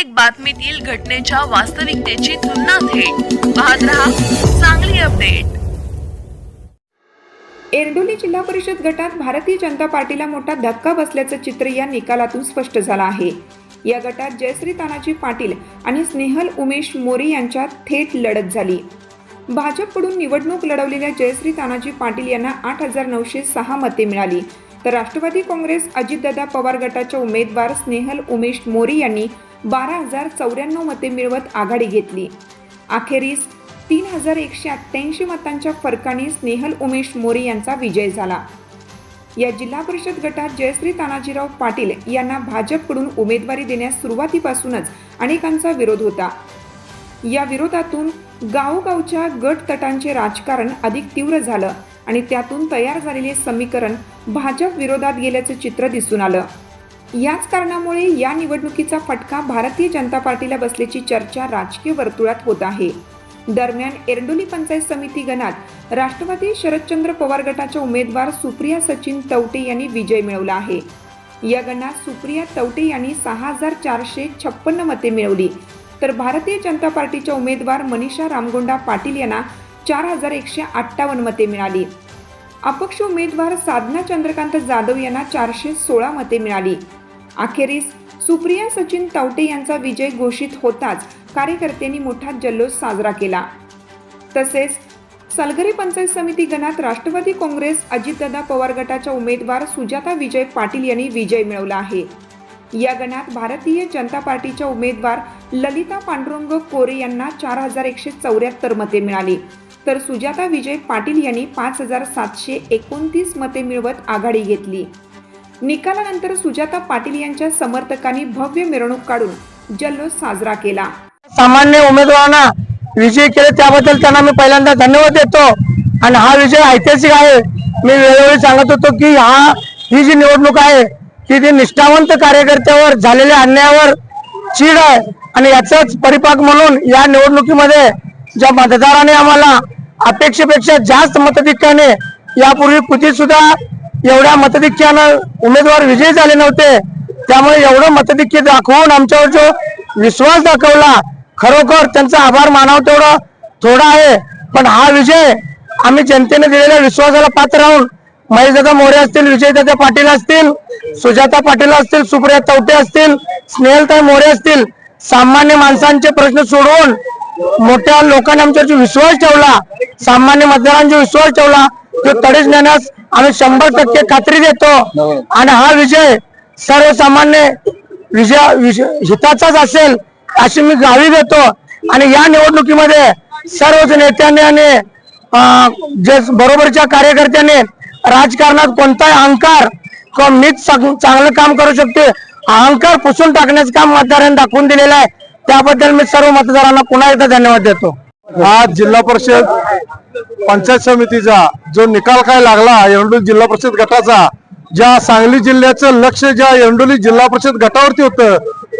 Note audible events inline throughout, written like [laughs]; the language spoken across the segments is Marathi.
प्रत्येक बातमीतील घटनेच्या वास्तविकतेची तुलना थेट. पाहत रहा चांगली अपडेट. एरडोली जिल्हा परिषद गटात भारतीय जनता पार्टीला मोठा धक्का बसल्याचं चित्र या निकालातून स्पष्ट झालं आहे. या गटात जयश्री तानाजी पाटील आणि स्नेहल उमेश मोरे यांच्यात थेट लढत झाली. भाजपकडून निवडणूक लढवलेल्या जयश्री तानाजी पाटील यांना आठ हजार नऊशे सहा मते मिळाली. तर राष्ट्रवादी काँग्रेस अजितदादा पवार गटाच्या उमेदवार स्नेहल उमेश मोरे यांनी बारा हजार चौऱ्याण्णव मते मिळवत आघाडी घेतली. अखेरीस तीन हजार एकशे अठ्ठ्याऐंशी मतांच्या फरकाने स्नेहल उमेश मोरे यांचा विजय झाला. या जिल्हा परिषद गटात जयश्री तानाजीराव पाटील यांना भाजपकडून उमेदवारी देण्यास सुरुवातीपासूनच अनेकांचा विरोध होता. या विरोधातून गावोगावच्या गट तटांचे राजकारण अधिक तीव्र झालं आणि त्यातून तयार झालेले समीकरण भाजप विरोधात गेल्याचं चित्र दिसून आलं. याच कारणामुळे या निवडणुकीचा फटका भारतीय जनता पार्टीला बसल्याची चर्चा राजकीय वर्तुळात होत आहे. दरम्यान एरडोली पंचायत समिती गणात राष्ट्रवादी शरदचंद्र पवार गटाच्या उमेदवार सुप्रिया सचिन तवटे यांनी विजय मिळवला आहे. या गणात सुप्रिया तवटे यांनी सहा हजार चारशे छप्पन्न मते मिळवली. तर भारतीय जनता पार्टीच्या उमेदवार मनीषा रामगोंडा पाटील यांना चार हजार एकशे अठ्ठावन्न मते मिळाली. अपक्ष उमेदवार साधना चंद्रकांत जाधव यांना चारशे सोळा मते मिळाली. अखेरीस सुप्रिया सचिन तावटे यांचा विजय घोषित होताच कार्यकर्त्यांनी मोठा जल्लोष साजरा केला. तसेच सलगरी पंचायत समिती गणात राष्ट्रवादी काँग्रेस अजितदादा पवार गटाच्या उमेदवार सुजाता विजय पाटील यांनी विजय मिळवला आहे. या गणात भारतीय जनता पार्टीच्या उमेदवार ललिता पांडुरंग कोरे यांना चार हजार एकशे चौऱ्याहत्तर मते मिळाली. तर सुजाता विजय पाटील यांनी पाच हजार सातशे एकोणतीस मते मिळवत आघाडी घेतली. निकालानंतर सुजाता पाटील यांच्या समर्थकांनी भव्य मिरवणूक काढून जल्लोष साजरा केला. सामान्य उमेदवारांना विजय केले त्याबद्दल त्यांना मी पहिल्यांदा धन्यवाद देतो. आणि हा विजय ऐतिहासिक आहे. मी वेळोवेळी सांगत होतो की हा ही जी निवडणूक आहे की ती निष्ठावंत कार्यकर्त्यावर झालेल्या अन्यायावर चीड आहे. आणि याचाच परिपाक म्हणून या निवडणुकीमध्ये ज्या मतदाराने आम्हाला अपेक्षेपेक्षा जास्त मताधिक्याने यापूर्वी कुठे सुद्धा एवढ्या मताधिक्यानं उमेदवार विजयी झाले नव्हते. त्यामुळे एवढं मताधिक्य दाखवून आमच्यावर जो विश्वास दाखवला खरोखर त्यांचा आभार मानाव तेवढं थोडा आहे. पण हा विजय आम्ही जनतेने दिलेल्या विश्वासाला पात्र राहून महेशदादा मोरे असतील विजयदादा पाटील असतील सुजाता पाटील असतील सुप्रिया तवटे असतील स्नेहलताई मोरे असतील सामान्य माणसांचे प्रश्न सोडवून मोठ्या लोकांनी आमच्यावर विश्वास ठेवला सामान्य मतदारांचा विश्वास ठेवला तो तडीच नेण्यास आम्ही शंभर टक्के खात्री देतो. आणि हा विजय सर्वसामान्य विजय हिताचाच असेल अशी मी गावी देतो. आणि या निवडणुकीमध्ये सर्वच नेत्यांनी आणि जे बरोबरच्या कार्यकर्त्यांनी राजकारणात कोणताही अहंकार किंवा मीच चांगलं काम करू शकते अहंकार पुसून टाकण्याचं काम मतदारांनी दाखवून दिलेलं आहे. त्याबद्दल मी सर्व मतदारांना पुन्हा एकदा धन्यवाद देतो. आज जिल्हा परिषद पंचायत समितीचा जो निकाल काय लागला एरंडोली जिल्हा परिषद गटाचा ज्या सांगली जिल्ह्याचं लक्ष ज्या येंडोली जिल्हा परिषद गटावरती होतं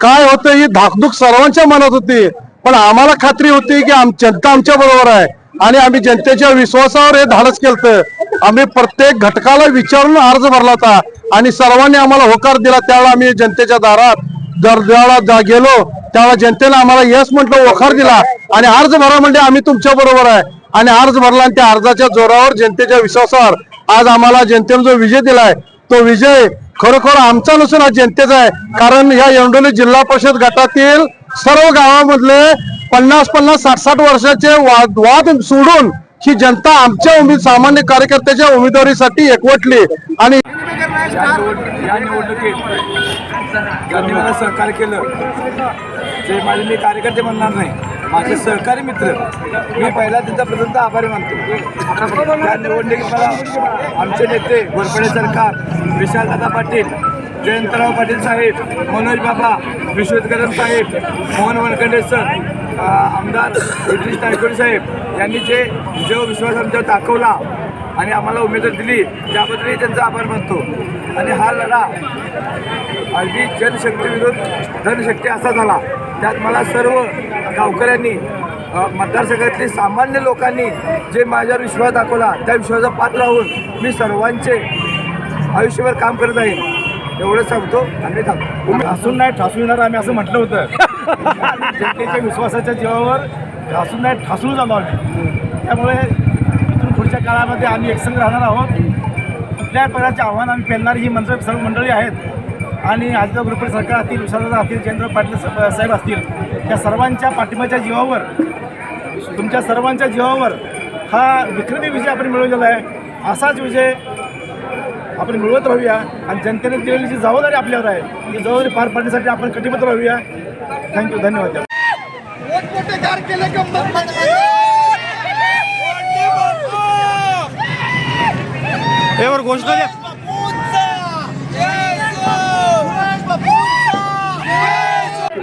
काय होतं ही धाकधूक सर्वांच्या मनात होती. पण आम्हाला खात्री होती की आम जनता आमच्या बरोबर आहे आणि आम्ही जनतेच्या विश्वासावर हे धाडस केलं आम्ही प्रत्येक घटकाला विचारून अर्ज भरला होता आणि सर्वांनी आम्हाला होकार दिला. त्यावेळेला आम्ही जनतेच्या दारात दर जा- गेलो त्यावेळेला जनतेला आम्हाला यस म्हटलं होकार दिला. आणि अर्ज भरा म्हणजे आम्ही तुमच्या बरोबर आहे. आणि अर्ज भरला आणि त्या अर्जाच्या जोरावर जनतेच्या विश्वासावर आज आम्हाला जनतेने जो विजय दिलाय तो विजय खरोखर आमचा नसून हा जनतेचा आहे. कारण ह्या यंडोली जिल्हा परिषद गटातील सर्व गावामधले पन्नास पन्नास साठ साठ वर्षाचे वाद वाद सोडून ही जनता आमच्या उमेद सामान्य कार्यकर्त्याच्या उमेदवारीसाठी एकवटली. आणि या निवडणुकीत मला सहकार्य केलं जे माझे मी कार्यकर्ते म्हणणार नाही माझे सहकारी मित्र मी पहिला त्यांचा प्रचंड आभारी मानतो. या निवडणुकीत मला आमचे नेते घोरपडे सरकार विशालदादा पाटील जयंतराव पाटील साहेब मनोज बाबा विश्वेश साहेब मोहन वनखंडे सर आमदार ब्रिटिश नायकोडी साहेब यांनी जे जो विश्वास आमच्यावर दाखवला आणि आम्हाला उमेदवारी दिली त्याबद्दलही त्यांचा आभार मानतो. आणि हा लढा अगदी जनशक्ती विरोध धनशक्ती असा झाला. त्यात मला सर्व गावकऱ्यांनी मतदारसंघातली सामान्य लोकांनी जे माझ्यावर विश्वास दाखवला त्या विश्वासा पात्र राहून मी सर्वांचे आयुष्यभर काम करत आहे. एवढं सांगतो. आणि मी थांबतो असून नाही ठासून येणार आम्ही असं म्हटलं होतं. [laughs] जनतेच्या विश्वासाच्या जीवावर घासून नाही ठासून झालो आम्ही. त्यामुळे इथून पुढच्या काळामध्ये आम्ही एकसंघ राहणार आहोत. कुठल्याही प्रकारचे आव्हान आम्ही पेलणारी ही मंत्र सर्व मंडळी आहेत. आणि आदित्य ग्रुपे सरकार असतील विशालदादा असतील जयेंद्र पाटील साहेब असतील या सर्वांच्या पाठिंबाच्या जीवावर तुमच्या सर्वांच्या जीवावर हा विक्रमी विजय आपण मिळवलेला आहे. असाच विजय आपण मिळवत राहूया आणि जनतेने दिलेली जी जबाबदारी आपल्यावर आहे ती जबाबदारी पार पाडण्यासाठी आपण कटिबद्ध राहूया. थँक्यू धन्यवाद. घोषणा द्या.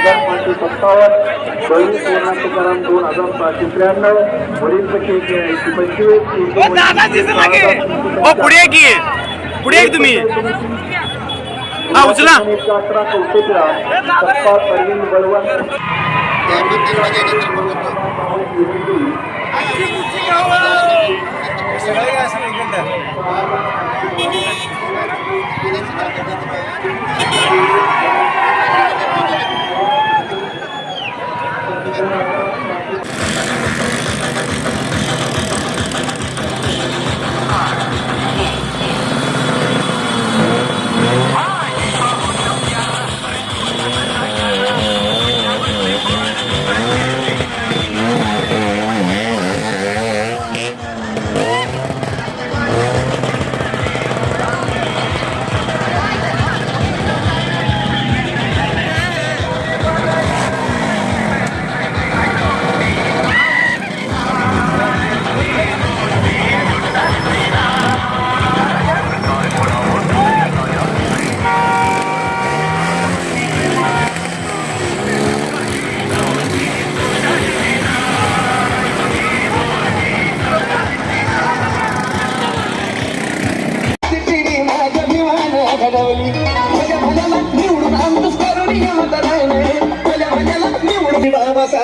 हजार पाचशे सत्तावन्न बळी सुवर्ण तुकाराम दोन हजार सहाशे त्र्याण्णव वरील पैकी पंचवीस पुढे की. पुढे तुम्ही. हा उचला. अठरा कौशल्या सत्ता अरविंद बळवंत अरे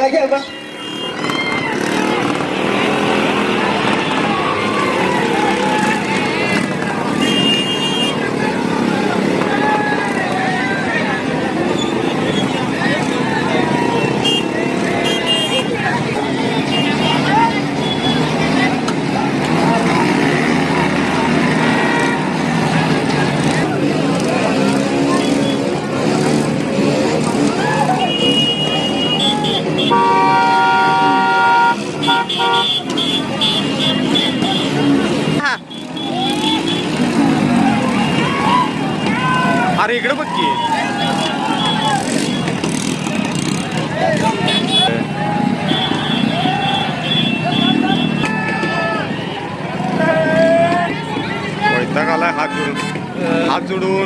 इकडे हात